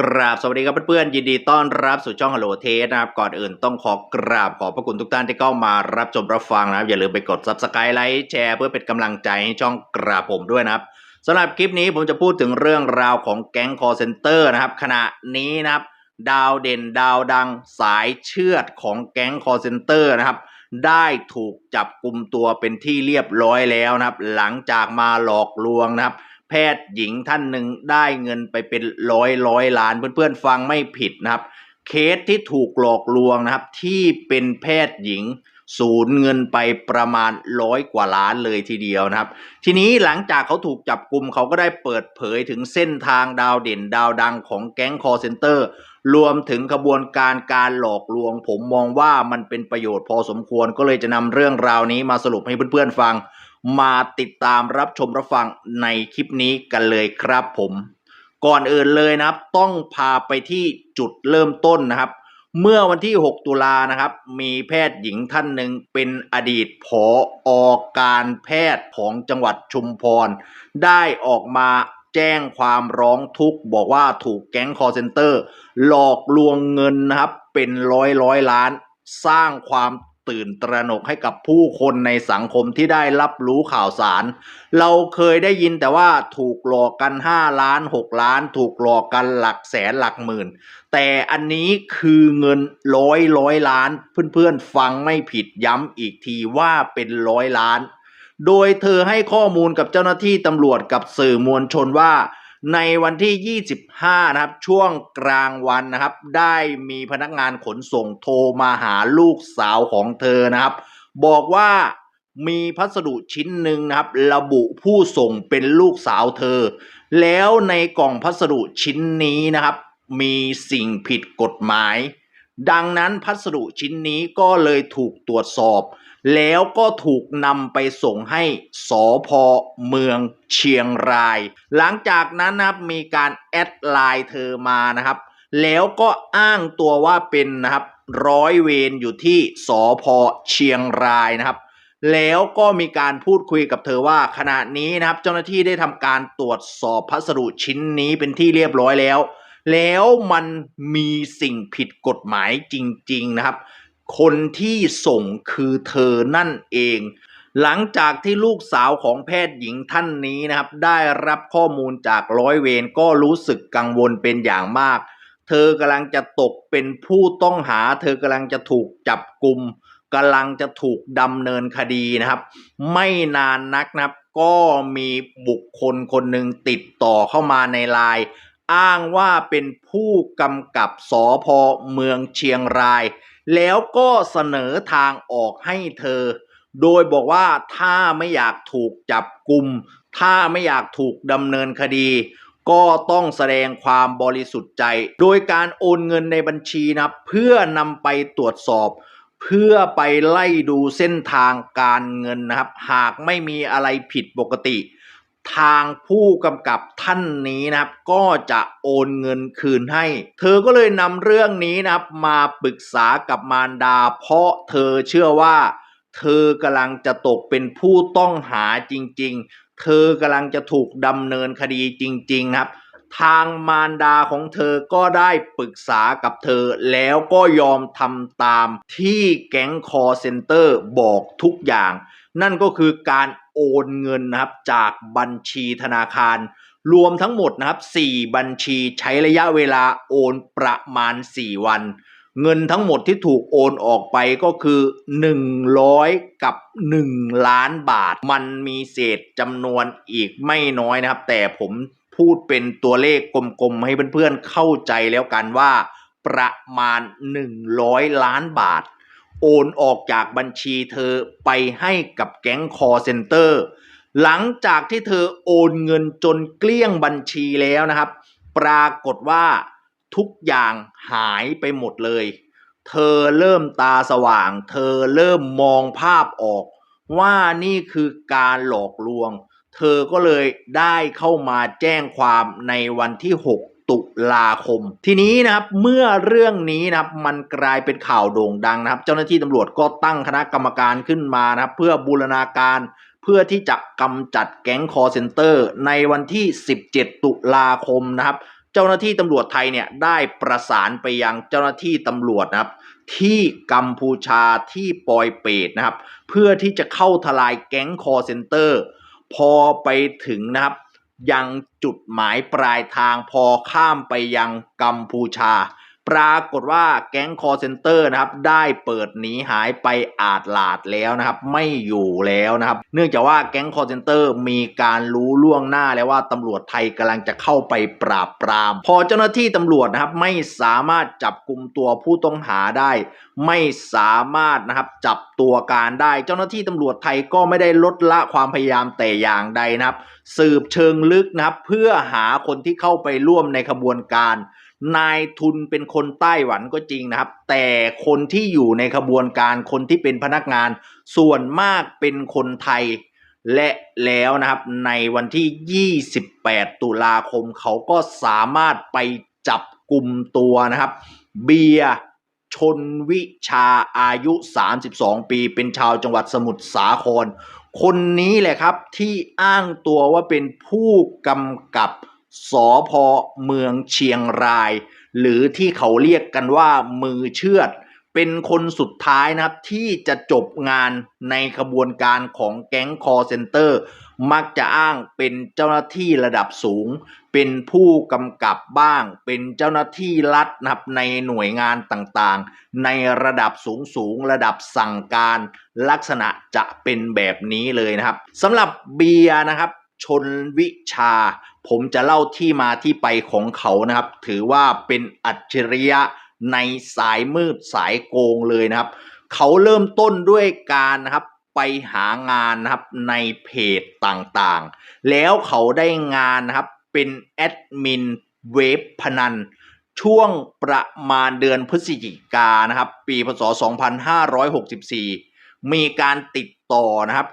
กราบสวัสดีครับเพื่อนๆยินดีต้อนรับสู่ช่อง Hello t a s นะครับก่อนอื่นต้องขอกราบขอบพระคุณทุกท่านที่เข้ามารับชมรับฟังนะครับ อย่าลืมไปกด Subscribe ไลค์แชร์เพื่อเป็นกำลังใจให้ช่องกราบผมด้วยนะครับสำหรับคลิปนี้ผมจะพูดถึงเรื่องราวของแก๊งคอร์เซนเตอร์นะครับ ขณะนี้นะครับ ดาวเด่นดาวดังสายเชือดของแก๊งคอร์เซนเตอร์นะครับ ได้ถูกจับกลุ่มตัวเป็นที่เรียบร้อยแล้วนะครับ หลังจากมาหลอกลวงนะครับ พทย์หญิงท่านหนึ่งได้เงินไปเป็นร้อยร้อยล้าน เพื่อนๆฟังไม่ผิดนะครับ เคสที่ถูกหลอกลวงนะครับ ที่เป็นแพทย์หญิงสูญเงินไปประมาณร้อยกว่าล้านเลยทีเดียวนะครับ ทีนี้หลังจากเขาถูกจับกลุ่มเขาก็ได้เปิดเผยถึงเส้นทางดาวเด่นดาวดังของแก๊งคอร์เซนเตอร์ รวมถึงขบวนการการหลอกลวง ผมมองว่ามันเป็นประโยชน์พอสมควรก็เลยจะนำเรื่องราวนี้มาสรุปให้เพื่อนๆฟัง มาติดตามรับชมรับฟังในคลิปนี้กันเลยครับผม ก่อนอื่นเลยนะครับ ต้องพาไปที่จุดเริ่มต้นนะครับ เมื่อวันที่ 6 ตุลานะครับ มีแพทย์หญิงท่านหนึ่งเป็นอดีตผออการแพทย์ของจังหวัดชุมพร ได้ออกมา แจ้งความร้องทุกข์บอกว่าถูกแก๊งคอร์เซนเตอร์ หลอกลวงเงินนะครับ เป็นร้อยร้อยล้าน สร้างความตื่นตระหนกให้กับผู้คนในสังคมที่ได้รับรู้ข่าวสาร เราเคยได้ยินแต่ว่าถูกหลอกกัน 5 ล้าน 6 ล้าน ถูกหลอกกันหลักแสนหลักหมื่น แต่อันนี้คือเงินร้อยร้อยล้าน เพื่อนๆฟังไม่ผิดย้ำอีกทีว่าเป็นร้อยล้าน โดยเธอให้ข้อมูลกับเจ้าหน้าที่ตำรวจกับสื่อมวลชนว่าในวันที่ 25 นะครับ ช่วงกลางวันนะครับ ได้มีพนักงานขนส่งโทรมาหาลูกสาวของเธอนะครับ บอกว่ามีพัสดุชิ้นหนึ่งนะครับ ระบุผู้ส่งเป็นลูกสาวเธอ แล้วในกล่องพัสดุชิ้นนี้นะครับ มีสิ่งผิดกฎหมาย ดังนั้นพัสดุชิ้นนี้ก็เลยถูกตรวจสอบ แล้วก็ถูกนำไปส่งให้สอพอเมืองเชียงราย หลังจากนั้นนะครับมีการแอดไลน์เธอมานะครับ แล้วก็อ้างตัวว่าเป็นนะครับร้อยเวรอยู่ที่สอพอเชียงรายนะครับ แล้วก็มีการพูดคุยกับเธอว่าขณะนี้นะครับ เจ้าหน้าที่ได้ทำการตรวจสอบพัสดุชิ้นนี้เป็นที่เรียบร้อยแล้ว แล้วมันมีสิ่งผิดกฎหมายจริง ๆ นะครับ คนที่ส่งคือเธอนั่นเอง หลังจากที่ลูกสาวของแพทย์หญิงท่านนี้นะครับ ได้รับข้อมูลจากร้อยเวรก็รู้สึกกังวลเป็นอย่างมาก เธอกำลังจะตกเป็นผู้ต้องหา เธอกำลังจะถูกจับกลุ่มกำลังจะถูกดำเนินคดีนะครับ ไม่นานนักนะครับ ก็มีบุคคลคนหนึ่งติดต่อเข้ามาในไลน์อ้างว่าเป็นผู้กำกับสอพอเมืองเชียงราย แล้วก็เสนอทางออกให้เธอ โดยบอกว่าถ้าไม่อยากถูกจับกลุ่ม ถ้าไม่อยากถูกดำเนินคดี ก็ต้องแสดงความบริสุทธิ์ใจ โดยการโอนเงินในบัญชีนะเพื่อนำไปตรวจสอบ เพื่อไปไล่ดูเส้นทางการเงินนะครับ หากไม่มีอะไรผิดปกติ ทางผู้กำกับท่านนี้นะครับ ก็จะโอนเงินคืนให้ เธอก็เลยนำเรื่องนี้นะครับ มาปรึกษากับมารดา เพราะเธอเชื่อว่า เธอกำลังจะตกเป็นผู้ต้องหาจริง ๆ เธอกำลังจะถูกดำเนินคดีจริง ๆ ครับ ทางมารดาของเธอก็ได้ปรึกษากับเธอ แล้วก็ยอมทำตามที่แก๊งคอเซ็นเตอร์บอกทุกอย่าง นั่นก็คือการโอนเงินนะครับจากบัญชีธนาคาร รวมทั้งหมดนะครับ 4 บัญชีใช้ระยะเวลาโอนประมาณ 4 วัน เงินทั้งหมดที่ถูกโอนออกไปก็คือ 100 กับ 1 ล้านบาท มันมีเศษจำนวนอีกไม่น้อยนะครับ แต่ผมพูดเป็นตัวเลขกลมๆ ให้เพื่อนๆเข้าใจแล้วกันว่าประมาณ 100 ล้านบาท โอนออกจากบัญชีเธอไปให้กับแก๊งคอเซ็นเตอร์หลังจากที่เธอโอนเงินจนเกลี้ยงบัญชีแล้วนะครับ ปรากฏว่าทุกอย่างหายไปหมดเลย เธอเริ่มตาสว่าง เธอเริ่มมองภาพออก ว่านี่คือการหลอกลวง เธอก็เลยได้เข้ามาแจ้งความในวันที่ 6 ตุลาคม ทีนี้นะครับเมื่อเรื่องนี้นะครับมันกลายเป็นข่าวโด่งดังนะครับ เจ้าหน้าที่ตำรวจก็ตั้งคณะกรรมการขึ้นมานะครับ เพื่อบูรณาการเพื่อที่จะกำจัดแก๊งคอเซนเตอร์ ในวันที่ 17 ตุลาคมนะครับ เจ้าหน้าที่ตำรวจไทยเนี่ยได้ประสานไปยังเจ้าหน้าที่ตำรวจนะครับ ที่กัมพูชาที่ปอยเปตนะครับ เพื่อที่จะเข้าทลายแก๊งคอเซนเตอร์ พอไปถึงนะครับ ยังจุดหมายปลายทางพอข้ามไปยังกัมพูชา ปรากฏว่าแก๊งคอร์เซนเตอร์นะครับได้เปิดหนีหายไปอาจหลาดแล้วนะครับ ไม่อยู่แล้วนะครับ เนื่องจากว่าแก๊งคอร์เซนเตอร์มีการรู้ล่วงหน้าแล้วว่าตำรวจไทยกำลังจะเข้าไปปราบปราม พอเจ้าหน้าที่ตำรวจนะครับไม่สามารถจับกลุ่มตัวผู้ต้องหาได้ ไม่สามารถนะครับจับตัวการได้ เจ้าหน้าที่ตำรวจไทยก็ไม่ได้ลดละความพยายามแต่อย่างใดนะครับ สืบเชิงลึกนะครับเพื่อหาคนที่เข้าไปร่วมในขบวนการ นายทุนเป็นคนไต้หวันก็จริงนะครับ แต่คนที่อยู่ในขบวนการคนที่เป็นพนักงานส่วนมากเป็นคนไทย และแล้วนะครับในวันที่ 28 ตุลาคมเขาก็สามารถไปจับกลุ่มตัวนะครับ เบียร์ชนวิชาอายุ 32 ปี เป็นชาวจังหวัดสมุทรสาคร คนนี้แหละครับที่อ้างตัวว่าเป็นผู้กำกับ สอพอเมืองเชียงราย หรือที่เขาเรียกกันว่ามือเชือด เป็นคนสุดท้ายนะครับที่จะจบงานในขบวนการของแก๊งคอร์เซนเตอร์ มักจะอ้างเป็นเจ้าหน้าที่ระดับสูง เป็นผู้กำกับบ้าง เป็นเจ้าหน้าที่รัฐนะครับในหน่วยงานต่างๆ ในระดับสูงสูงๆระดับสั่งการลักษณะจะเป็นแบบนี้เลยนะครับสำหรับเบียร์นะครับชนวิชา ผมจะเล่าที่มาที่ไปของเขานะครับ ถือว่าเป็นอัจฉริยะในสายมืดสายโกงเลยนะครับ เขาเริ่มต้นด้วยการนะครับไปหางานนะครับในเพจต่างๆ แล้วเขาได้งานนะครับเป็นแอดมินเว็บพนัน ช่วงประมาณเดือนพฤศจิกานะครับ ปีพศ 2564 มีการติดต่อนะครับ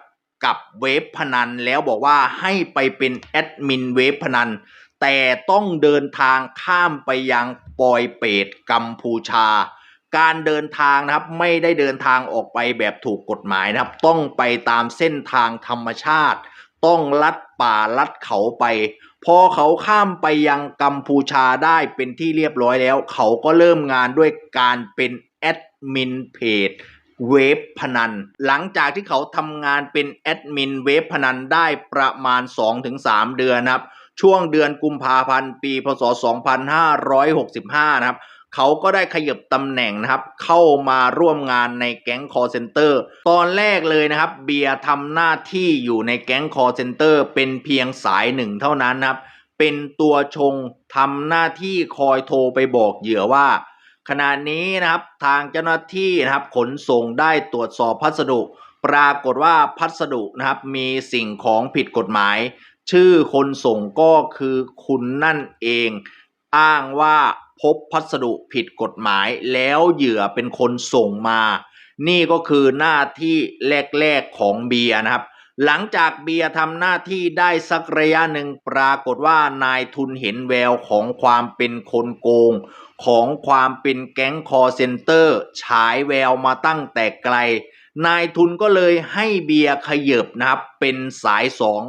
กับเว็บพนันแล้วบอกว่าให้ไปเป็นแอดมินเว็บพนัน แต่ต้องเดินทางข้ามไปยังปอยเปตกัมพูชา การเดินทางนะครับไม่ได้เดินทางออกไปแบบถูกกฎหมายนะครับ ต้องไปตามเส้นทางธรรมชาติ ต้องลัดป่าลัดเขาไป พอเขาข้ามไปยังกัมพูชาได้เป็นที่เรียบร้อยแล้ว เขาก็เริ่มงานด้วยการเป็นแอดมินเพจ เว็บพนัน หลังจากที่เขาทำงานเป็นแอดมินเว็บพนันได้ประมาณ 2-3 เดือนนะครับ ช่วงเดือนกุมภาพันธ์ปี พศ 2565 นะครับเขาก็ได้ขยับตำแหน่งนะครับ เข้ามาร่วมงานในแก๊งคอร์เซนเตอร์ ตอนแรกเลยนะครับ เบียร์ทำหน้าที่อยู่ในแก๊งคอร์เซนเตอร์เป็นเพียงสายหนึ่งเท่านั้นนะครับ เป็นตัวชงทำหน้าที่คอยโทรไปบอกเหยื่อว่า ขณะนี้นะครับทางเจ้าหน้าที่นะครับขนส่งได้ตรวจสอบพัสดุ ปรากฏว่าพัสดุนะครับมีสิ่งของผิดกฎหมาย ชื่อคนส่งก็คือคุณนั่นเอง อ้างว่าพบพัสดุผิดกฎหมาย แล้วเหยื่อเป็นคนส่งมา นี่ก็คือหน้าที่แรก ๆ ของเบียร์นะครับ หลังจากเบียร์ทำหน้าที่ได้สักระยะหนึ่งปรากฏว่านายทุนเห็นแววของความเป็นคนโกง ของความเป็นแก๊งคอร์เซนเตอร์ ฉายแววมาตั้งแต่ไกล นายทุนก็เลยให้เบียร์ขยบนะครับเป็นสายสอง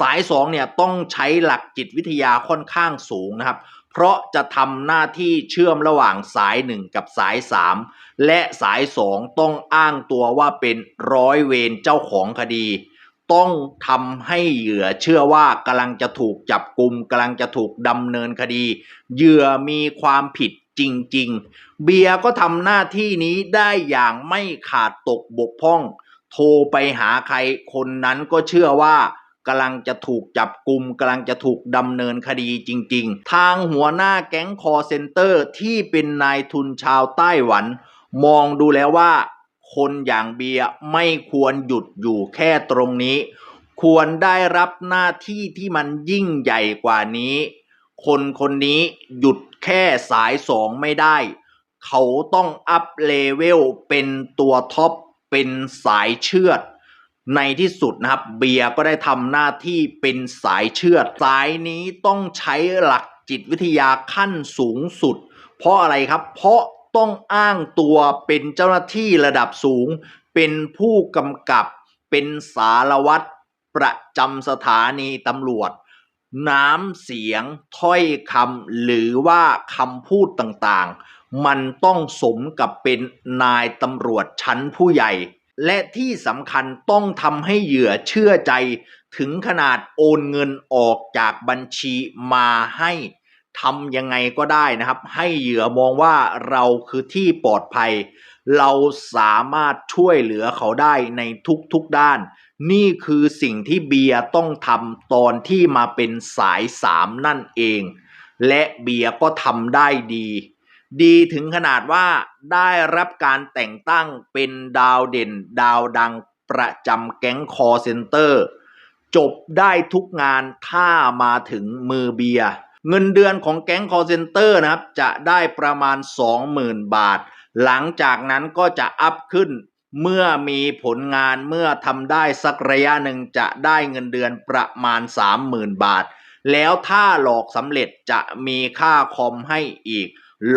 สายสองเนี่ยต้องใช้หลักจิตวิทยาค่อนข้างสูงนะครับเพราะจะทำหน้าที่เชื่อมระหว่างสายหนึ่งกับสายสามและสายสองต้องอ้างตัวว่าเป็นร้อยเวรเจ้าของคดี ต้องทำให้เหยื่อเชื่อว่ากำลังจะถูกจับกลุ่มกำลังจะถูกดำเนินคดี เหยื่อมีความผิดจริง ๆ เบียร์ก็ทำหน้าที่นี้ได้อย่างไม่ขาดตกบกพร่อง โทรไปหาใครคนนั้นก็เชื่อว่ากำลังจะถูกจับกลุ่มกำลังจะถูกดำเนินคดีจริง ๆ ทางหัวหน้าแก๊งคอเซนเตอร์ที่เป็นนายทุนชาวไต้หวัน มองดูแล้วว่า คนอย่างเบียร์ไม่ควรหยุดอยู่แค่ตรงนี้ ควรได้รับหน้าที่ที่มันยิ่งใหญ่กว่านี้ คนคนนี้หยุดแค่สายสองไม่ได้ เขาต้องอัพเลเวลเป็นตัวท็อปเป็นสายเชือด ในที่สุดนะครับเบียร์ก็ได้ทำหน้าที่เป็นสายเชือด สายนี้ต้องใช้หลักจิตวิทยาขั้นสูงสุด เพราะอะไรครับเพราะ ต้องอ้างตัวเป็นเจ้าหน้าที่ระดับสูง เป็นผู้กำกับ เป็นสารวัตรประจำสถานีตำรวจ น้ำเสียงถ้อยคำหรือว่าคำพูดต่างๆ มันต้องสมกับเป็นนายตำรวจชั้นผู้ใหญ่ และที่สำคัญต้องทำให้เหยื่อเชื่อใจ ถึงขนาดโอนเงินออกจากบัญชีมาให้ ทำยังไงก็ได้นะครับ ให้เหยื่อมองว่าเราคือที่ปลอดภัย เราสามารถช่วยเหลือเขาได้ในทุกๆด้าน นี่คือสิ่งที่เบียร์ต้องทำตอนที่มาเป็นสายสามนั่นเอง และเบียร์ก็ทำได้ดี ดีถึงขนาดว่าได้รับการแต่งตั้งเป็นดาวเด่นดาวดังประจำแก๊งคอเซ็นเตอร์ จบได้ทุกงานถ้ามาถึงมือเบียร์ เงินเดือนของแก๊งคอเซนเตอร์นะครับ จะได้ประมาณ 20,000 บาท หลังจากนั้นก็จะอัพขึ้น เมื่อมีผลงานเมื่อทำได้สักระยะหนึ่งจะได้เงินเดือนประมาณ 30,000 บาท แล้วถ้าหลอกสำเร็จจะมีค่าคอมให้อีก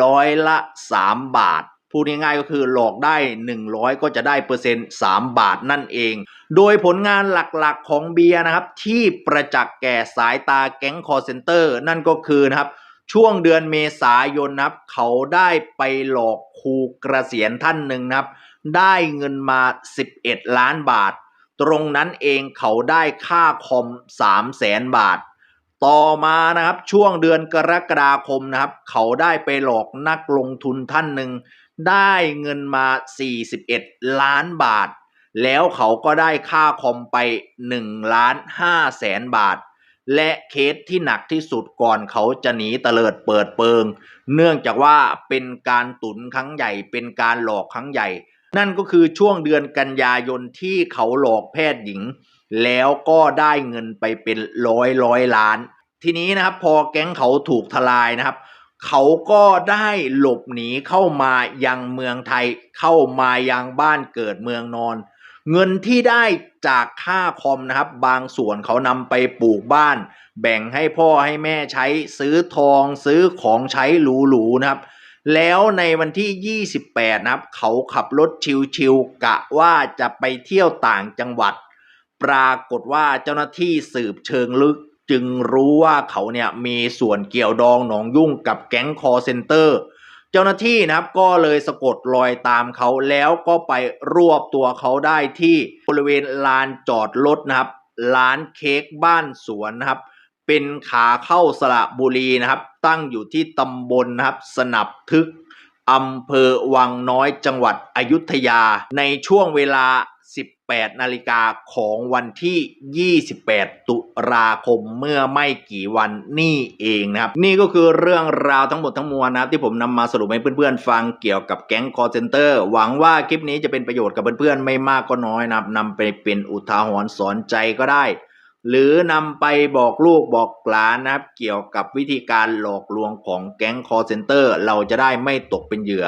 ร้อยละ 3 บาท พูดง่ายๆก็คือหลอกได้ 100 ก็จะได้เปอร์เซ็นต์3บาทนั่นเอง โดยผลงานหลักๆของเบียร์นะครับ ที่ประจักษ์แก่สายตาแก๊งคอเซนเตอร์นั่นก็คือนะครับช่วงเดือนเมษายนนะครับ เขาได้ไปหลอกครูเกษียณท่านหนึ่งนะครับ ได้เงินมา 11 ล้านบาท ตรงนั้นเองเขาได้ค่าคอม3แสนบาท ต่อมานะครับช่วงเดือนกรกฎาคมนะครับ เขาได้ไปหลอกนักลงทุนท่านหนึ่ง ได้เงินมา 41 ล้านบาท แล้วเขาก็ได้ค่าคอมไป1ล้าน5แสนบาท และเคสที่หนักที่สุดก่อนเขาจะหนีเตลิดเปิดเปิง เนื่องจากว่าเป็นการตุนครั้งใหญ่ เป็นการหลอกครั้งใหญ่ นั่นก็คือช่วงเดือนกันยายนที่เขาหลอกแพทย์หญิง แล้วก็ได้เงินไปเป็นร้อยร้อยล้าน ทีนี้นะครับพอแก๊งเขาถูกทลายนะครับ เขาก็ได้หลบหนีเข้ามายังเมืองไทย เข้ามายังบ้านเกิดเมืองนอน เงินที่ได้จากค่าคอมนะครับ บางส่วนเขานำไปปลูกบ้าน แบ่งให้พ่อให้แม่ใช้ซื้อทองซื้อของใช้หรูๆนะครับ แล้วในวันที่ 28 นะครับ เขาขับรถชิวๆกะว่าจะไปเที่ยวต่างจังหวัด ปรากฏว่าเจ้าหน้าที่สืบเชิงลึก จึงรู้ว่าเขาเนี่ยมีส่วนเกี่ยวดองหนองยุ่งกับแก๊งคอเซนเตอร์ เจ้าหน้าที่นะครับก็เลยสะกดรอยตามเขาแล้วก็ไปรวบตัวเขาได้ที่บริเวณลานจอดรถนะครับร้านเค้กบ้านสวนนะครับ เป็นขาเข้าสระบุรีนะครับ ตั้งอยู่ที่ตำบลนะครับ สนับทึกอำเภอวังน้อยจังหวัดอยุธยา ในช่วงเวลา 18 นาฬิกาของวันที่ 28 ตุลาคมเมื่อไม่กี่วันนี่เองนะครับ นี่ก็คือเรื่องราวทั้งหมดทั้งมวลนะครับ ที่ผมนำมาสรุปให้เพื่อนๆ ฟังเกี่ยวกับแก๊งคอร์เซนเตอร์หวังว่าคลิปนี้จะเป็นประโยชน์กับเพื่อนๆ ไม่มากก็น้อยนะครับนำไปเป็นอุทาหรณ์สอนใจก็ได้ หรือนำไปบอกลูกบอกหลานนะครับ เกี่ยวกับวิธีการหลอกลวงของแก๊งคอร์เซนเตอร์เราจะได้ไม่ตกเป็นเหยื่อ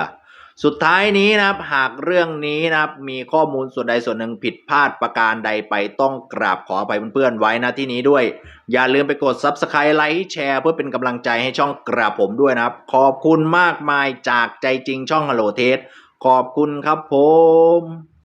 สุดท้ายนี้นะครับหากเรื่องนี้นะครับมีข้อมูลส่วนใดส่วนหนึ่งผิดพลาดประการใดไปต้องกราบขออภัยเพื่อนๆไว้นะที่นี้ด้วย อย่าลืมไปกด Subscribe ไลค์แชร์เพื่อเป็นกำลังใจให้ช่องกราบผมด้วยนะครับ ขอบคุณมากมายจากใจจริงช่อง Hello t e s ขอบคุณครับผม